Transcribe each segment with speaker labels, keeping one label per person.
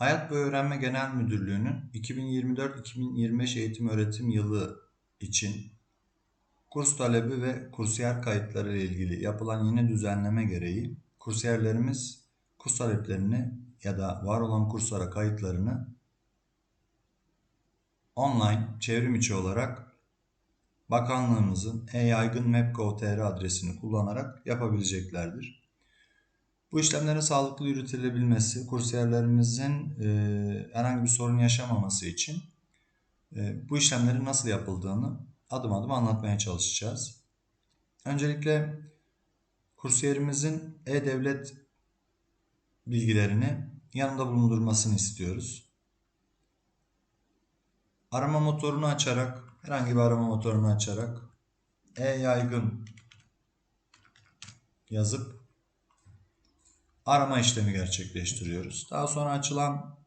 Speaker 1: Hayat Boyu Öğrenme Genel Müdürlüğü'nün 2024-2025 eğitim öğretim yılı için kurs talebi ve kursiyer kayıtları ile ilgili yapılan yeni düzenleme gereği kursiyerlerimiz kurs taleplerini ya da var olan kurslara kayıtlarını online çevrim içi olarak bakanlığımızın e-yaygın map.gov.tr adresini kullanarak yapabileceklerdir. Bu işlemlerin sağlıklı yürütülebilmesi, kursiyerlerimizin e, herhangi bir sorun yaşamaması için e, bu işlemlerin nasıl yapıldığını adım adım anlatmaya çalışacağız. Öncelikle kursiyerimizin e-devlet bilgilerini yanında bulundurmasını istiyoruz. Arama motorunu açarak, herhangi bir arama motorunu açarak e-yaygın yazıp arama işlemi gerçekleştiriyoruz. Daha sonra açılan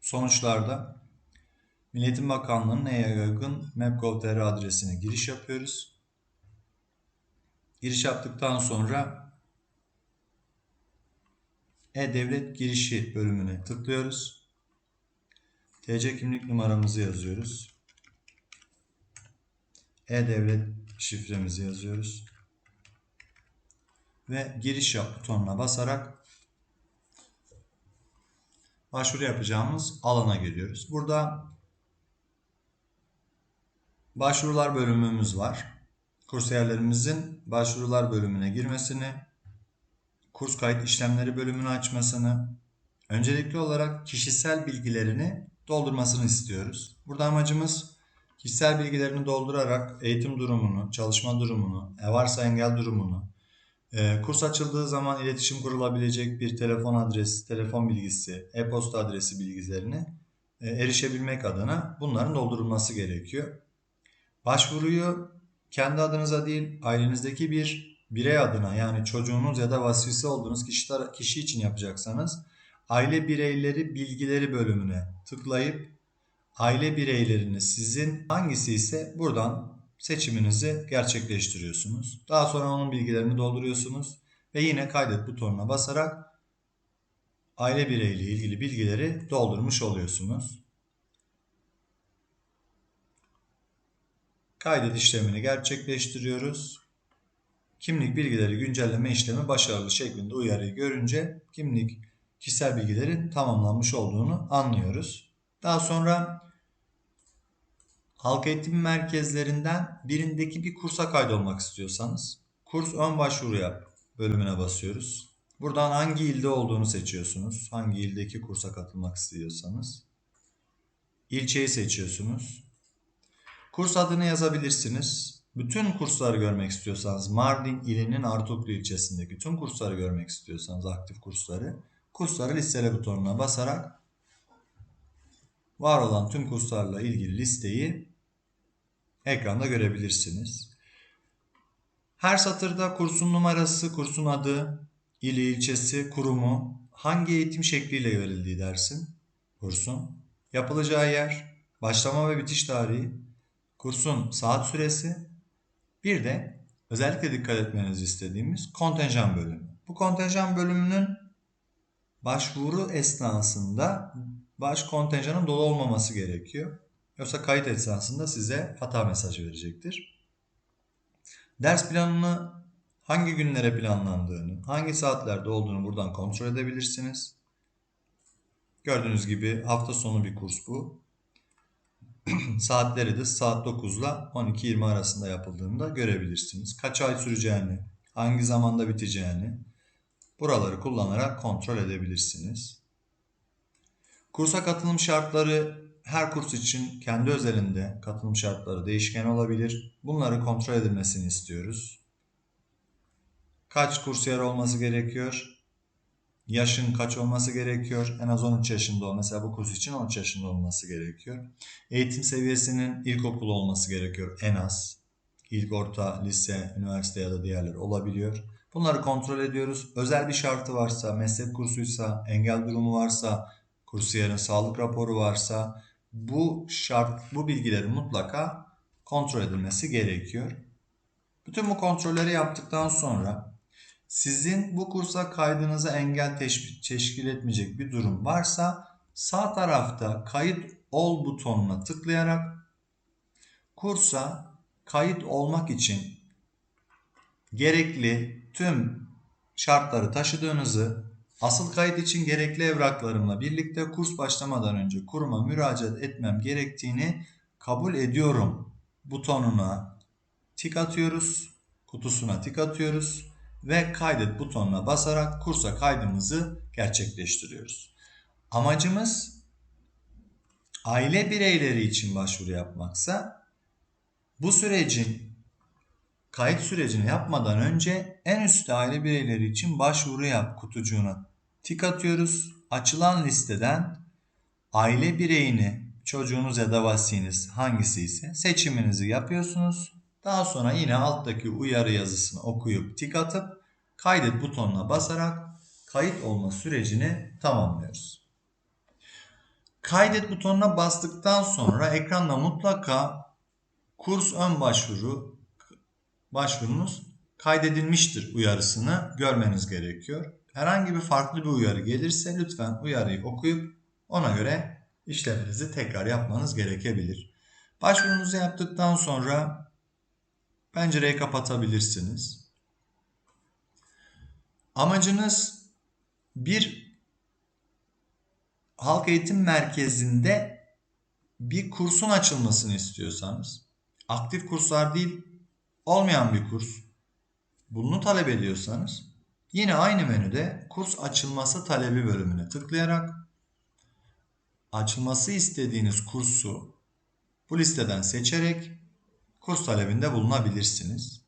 Speaker 1: sonuçlarda Milliyetin Bakanlığı'nın e-yaygın map.gov.tr adresine giriş yapıyoruz. Giriş yaptıktan sonra e-devlet girişi bölümüne tıklıyoruz. TC kimlik numaramızı yazıyoruz. E-devlet şifremizi yazıyoruz ve giriş yap butonuna basarak başvuru yapacağımız alana geliyoruz. Burada başvurular bölümümüz var. Kursiyerlerimizin başvurular bölümüne girmesini, kurs kayıt işlemleri bölümünü açmasını, öncelikli olarak kişisel bilgilerini doldurmasını istiyoruz. Burada amacımız kişisel bilgilerini doldurarak eğitim durumunu, çalışma durumunu, e varsa engel durumunu, kurs açıldığı zaman iletişim kurulabilecek bir telefon adresi, telefon bilgisi, e-posta adresi bilgilerine e, erişebilmek adına bunların doldurulması gerekiyor. Başvuruyu kendi adınıza değil ailenizdeki bir birey adına yani çocuğunuz ya da vasisi olduğunuz kişi, kişi için yapacaksanız aile bireyleri bilgileri bölümüne tıklayıp aile bireylerini sizin hangisi ise buradan seçiminizi gerçekleştiriyorsunuz. Daha sonra onun bilgilerini dolduruyorsunuz ve yine kaydet butonuna basarak aile bireyiyle ilgili bilgileri doldurmuş oluyorsunuz. Kaydet işlemini gerçekleştiriyoruz. Kimlik bilgileri güncelleme işlemi başarılı şeklinde uyarıyı görünce kimlik kişisel bilgilerin tamamlanmış olduğunu anlıyoruz. Daha sonra halk eğitim merkezlerinden birindeki bir kursa kaydolmak istiyorsanız kurs ön başvuru yap bölümüne basıyoruz. Buradan hangi ilde olduğunu seçiyorsunuz. Hangi ildeki kursa katılmak istiyorsanız. İlçeyi seçiyorsunuz. Kurs adını yazabilirsiniz. Bütün kursları görmek istiyorsanız Mardin ilinin Artuklu ilçesindeki tüm kursları görmek istiyorsanız aktif kursları kursları listele butonuna basarak var olan tüm kurslarla ilgili listeyi ekranda görebilirsiniz. Her satırda kursun numarası, kursun adı, ili, ilçesi, kurumu, hangi eğitim şekliyle verildiği dersin, kursun, yapılacağı yer, başlama ve bitiş tarihi, kursun saat süresi, bir de özellikle dikkat etmenizi istediğimiz kontenjan bölümü. Bu kontenjan bölümünün başvuru esnasında baş kontenjanın dolu olmaması gerekiyor. Yoksa kayıt esnasında size hata mesajı verecektir. Ders planını hangi günlere planlandığını, hangi saatlerde olduğunu buradan kontrol edebilirsiniz. Gördüğünüz gibi hafta sonu bir kurs bu. Saatleri de saat 9 ile 12-20 arasında yapıldığını da görebilirsiniz. Kaç ay süreceğini, hangi zamanda biteceğini buraları kullanarak kontrol edebilirsiniz. Kursa katılım şartları her kurs için kendi özelinde katılım şartları değişken olabilir. Bunları kontrol edilmesini istiyoruz. Kaç kursiyer olması gerekiyor? Yaşın kaç olması gerekiyor? En az 13 yaşında ol. Mesela bu kurs için 13 yaşında olması gerekiyor. Eğitim seviyesinin ilkokul olması gerekiyor en az. İlk, orta, lise, üniversite ya da diğerleri olabiliyor. Bunları kontrol ediyoruz. Özel bir şartı varsa, meslek kursuysa, engel durumu varsa, kursiyerin sağlık raporu varsa bu şart, bu bilgilerin mutlaka kontrol edilmesi gerekiyor. Bütün bu kontrolleri yaptıktan sonra Sizin bu kursa kaydınıza engel teş- teşkil etmeyecek bir durum varsa sağ tarafta kayıt ol butonuna tıklayarak kursa kayıt olmak için gerekli tüm şartları taşıdığınızı, asıl kayıt için gerekli evraklarımla birlikte kurs başlamadan önce kuruma müracaat etmem gerektiğini kabul ediyorum butonuna tik atıyoruz, kutusuna tik atıyoruz ve kaydet butonuna basarak kursa kaydımızı gerçekleştiriyoruz. Amacımız aile bireyleri için başvuru yapmaksa bu sürecin kayıt sürecini yapmadan önce en üstte aile bireyleri için başvuru yap kutucuğuna tik atıyoruz. Açılan listeden aile bireyini çocuğunuz ya da vasiniz hangisi ise seçiminizi yapıyorsunuz. Daha sonra yine alttaki uyarı yazısını okuyup tik atıp kaydet butonuna basarak kayıt olma sürecini tamamlıyoruz. Kaydet butonuna bastıktan sonra ekranda mutlaka kurs ön başvuru başvurunuz kaydedilmiştir uyarısını görmeniz gerekiyor. Herhangi bir farklı bir uyarı gelirse lütfen uyarıyı okuyup ona göre işleminizi tekrar yapmanız gerekebilir. Başvurunuzu yaptıktan sonra pencereyi kapatabilirsiniz. Amacınız bir halk eğitim merkezinde bir kursun açılmasını istiyorsanız, aktif kurslar değil, olmayan bir kurs, bunu talep ediyorsanız, yine aynı menüde kurs açılması talebi bölümüne tıklayarak açılması istediğiniz kursu bu listeden seçerek kurs talebinde bulunabilirsiniz.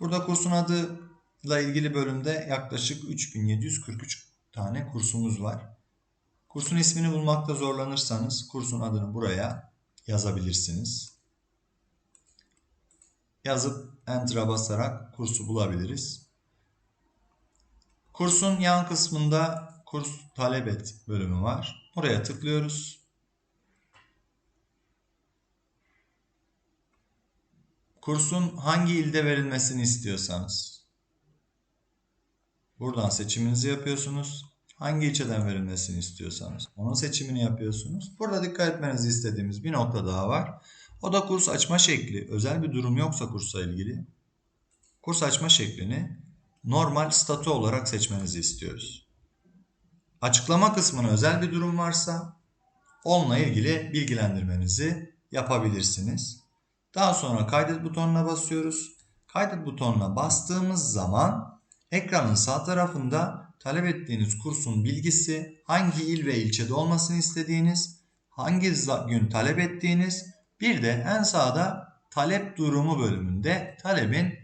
Speaker 1: Burada kursun adıyla ilgili bölümde yaklaşık 3743 tane kursumuz var. Kursun ismini bulmakta zorlanırsanız kursun adını buraya yazabilirsiniz. Yazıp Enter'a basarak kursu bulabiliriz. Kursun yan kısmında kurs talep et bölümü var. Buraya tıklıyoruz. Kursun hangi ilde verilmesini istiyorsanız buradan seçiminizi yapıyorsunuz. Hangi ilçeden verilmesini istiyorsanız onun seçimini yapıyorsunuz. Burada dikkat etmenizi istediğimiz bir nokta daha var. O da kurs açma şekli. Özel bir durum yoksa kursa ilgili kurs açma şeklini normal statü olarak seçmenizi istiyoruz. Açıklama kısmına özel bir durum varsa onunla ilgili bilgilendirmenizi yapabilirsiniz. Daha sonra kaydet butonuna basıyoruz. Kaydet butonuna bastığımız zaman ekranın sağ tarafında talep ettiğiniz kursun bilgisi, hangi il ve ilçede olmasını istediğiniz, hangi gün talep ettiğiniz, bir de en sağda talep durumu bölümünde talebin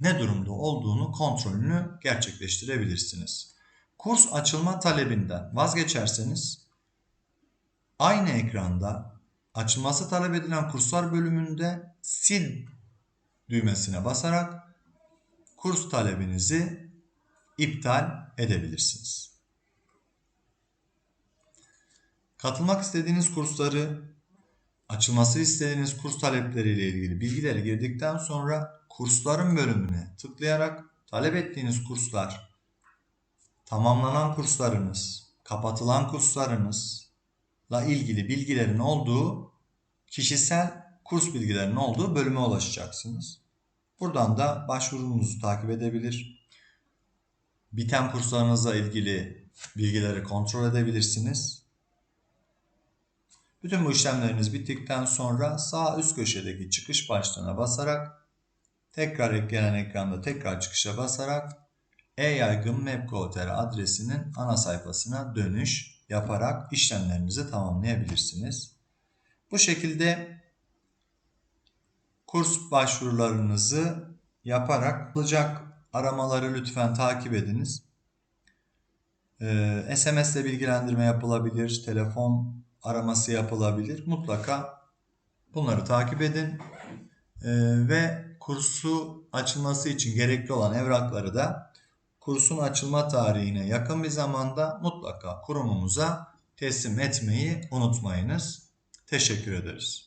Speaker 1: ne durumda olduğunu kontrolünü gerçekleştirebilirsiniz. Kurs açılma talebinden vazgeçerseniz aynı ekranda açılması talep edilen kurslar bölümünde sil düğmesine basarak kurs talebinizi iptal edebilirsiniz. Katılmak istediğiniz kursları, açılması istediğiniz kurs talepleriyle ilgili bilgileri girdikten sonra kursların bölümüne tıklayarak talep ettiğiniz kurslar, tamamlanan kurslarınız, kapatılan kurslarınızla ilgili bilgilerin olduğu kişisel kurs bilgilerinin olduğu bölüme ulaşacaksınız. Buradan da başvurunuzu takip edebilir. Biten kurslarınızla ilgili bilgileri kontrol edebilirsiniz. Bütün bu işlemleriniz bittikten sonra sağ üst köşedeki çıkış başlığına basarak tekrar eklenen ekranda tekrar çıkışa basarak e-yaygın mapco.tr adresinin ana sayfasına dönüş yaparak işlemlerinizi tamamlayabilirsiniz. Bu şekilde kurs başvurularınızı yaparak olacak aramaları lütfen takip ediniz. Ee, SMS ile bilgilendirme yapılabilir, telefon araması yapılabilir. Mutlaka bunları takip edin ee, ve kursu açılması için gerekli olan evrakları da kursun açılma tarihine yakın bir zamanda mutlaka kurumumuza teslim etmeyi unutmayınız. Teşekkür ederiz.